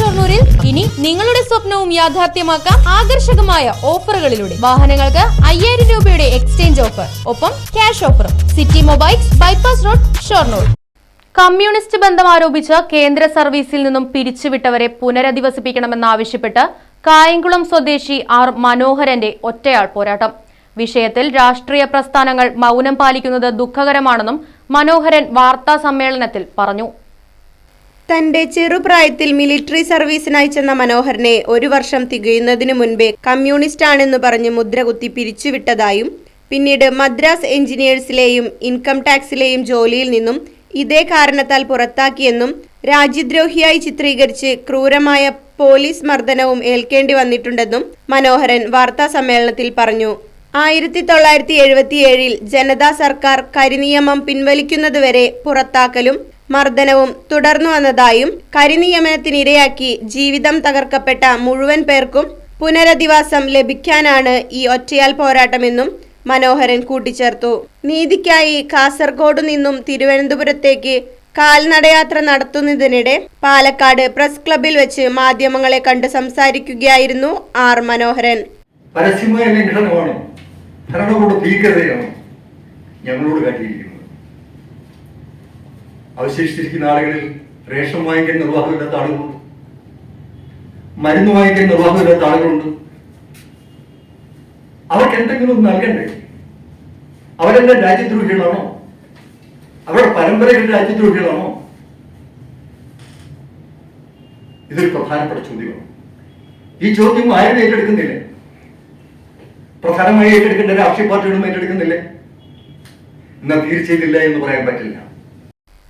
ഷൊർണൂരിൽ ഇനി നിങ്ങളുടെ സ്വപ്നവും യാഥാർത്ഥ്യമാക്കാം ആകർഷകമായ ഓഫറുകളിലൂടെ. വാഹനങ്ങൾക്ക് അയ്യായിരം രൂപയുടെ എക്സ്ചേഞ്ച് ഓഫർ ഒപ്പം ക്യാഷ് ഓഫറും. City mobiles bypass road Shoranur. Communist ബന്ധം ആരോപിച്ച് കേന്ദ്ര സർവീസിൽ നിന്നും പിരിച്ചുവിട്ടവരെ പുനരധിവസിപ്പിക്കണമെന്നാവശ്യപ്പെട്ട് കായംകുളം സ്വദേശി ആർ മനോഹരന്റെ ഒറ്റയാൾ പോരാട്ടം. വിഷയത്തിൽ രാഷ്ട്രീയ പ്രസ്ഥാനങ്ങൾ മൗനം പാലിക്കുന്നത് ദുഃഖകരമാണെന്നും മനോഹരൻ വാർത്താ സമ്മേളനത്തിൽ പറഞ്ഞു. തന്റെ ചെറുപ്രായത്തിൽ മിലിറ്ററി സർവീസിനായി ചെന്ന മനോഹരനെ ഒരു വർഷം തികയുന്നതിനു മുൻപേ കമ്മ്യൂണിസ്റ്റ് ആണെന്ന് പറഞ്ഞ് മുദ്രകുത്തി പിരിച്ചുവിട്ടതായും പിന്നീട് മദ്രാസ് എഞ്ചിനീയേഴ്സിലെയും ഇൻകം ടാക്സിലെയും ജോലിയിൽ നിന്നും ഇതേ കാരണത്താൽ പുറത്താക്കിയെന്നും രാജ്യദ്രോഹിയായി ചിത്രീകരിച്ച് ക്രൂരമായ പോലീസ് മർദ്ദനവും ഏൽക്കേണ്ടി വന്നിട്ടുണ്ടെന്നും മനോഹരൻ വാർത്താ സമ്മേളനത്തിൽ പറഞ്ഞു. ആയിരത്തി തൊള്ളായിരത്തി എഴുപത്തിയേഴിൽ ജനതാ സർക്കാർ കരിനിയമം പിൻവലിക്കുന്നതുവരെ പുറത്താക്കലും മർദ്ദനവും തുടർന്നു വന്നതായും കരിനിയമനത്തിനിരയാക്കി ജീവിതം തകർക്കപ്പെട്ട മുഴുവൻ പേർക്കും പുനരധിവാസം ലഭിക്കാനാണ് ഈ ഒറ്റയാൽ പോരാട്ടമെന്നും മനോഹരൻ കൂട്ടിച്ചേർത്തു. നീതിക്കായി കാസർഗോഡ് നിന്നും തിരുവനന്തപുരത്തേക്ക് കാൽനടയാത്ര നടത്തുന്നതിനിടെ പാലക്കാട് പ്രസ് ക്ലബിൽ വെച്ച് മാധ്യമങ്ങളെ കണ്ട് സംസാരിക്കുകയായിരുന്നു ആർ മനോഹരൻ. ഭരണകൂട ഭീകരതയാണ് ഞങ്ങളോട് കാട്ടിയിരിക്കുന്നത് അവശേഷിച്ചിരിക്കുന്ന ആളുകളിൽ റേഷൻ വാങ്ങിക്കാൻ നിർവാഹമില്ലാത്ത ആളുകളുണ്ട്. മരുന്ന് വാങ്ങിക്കാൻ നിർവാഹമില്ലാത്ത ആളുകളുണ്ട്. അവർക്ക് എന്തെങ്കിലും നൽകണ്ടേ? അവരെന്നെ രാജ്യദ്രോഹികളാണോ? അവരുടെ പരമ്പരകൾ രാജ്യദ്രോഹികളാണോ? ഇതൊരു പ്രധാനപ്പെട്ട ചോദ്യമാണ്. ഈ ചോദ്യം ആരും ഏറ്റെടുക്കുന്നില്ല. പ്രധാനമായി ഏറ്റെടുക്കേണ്ട രാഷ്ട്രീയ പാർട്ടികളും ഏറ്റെടുക്കുന്നില്ലേ. എന്നാൽ തീർച്ചയായില്ല എന്ന് പറയാൻ പറ്റില്ല.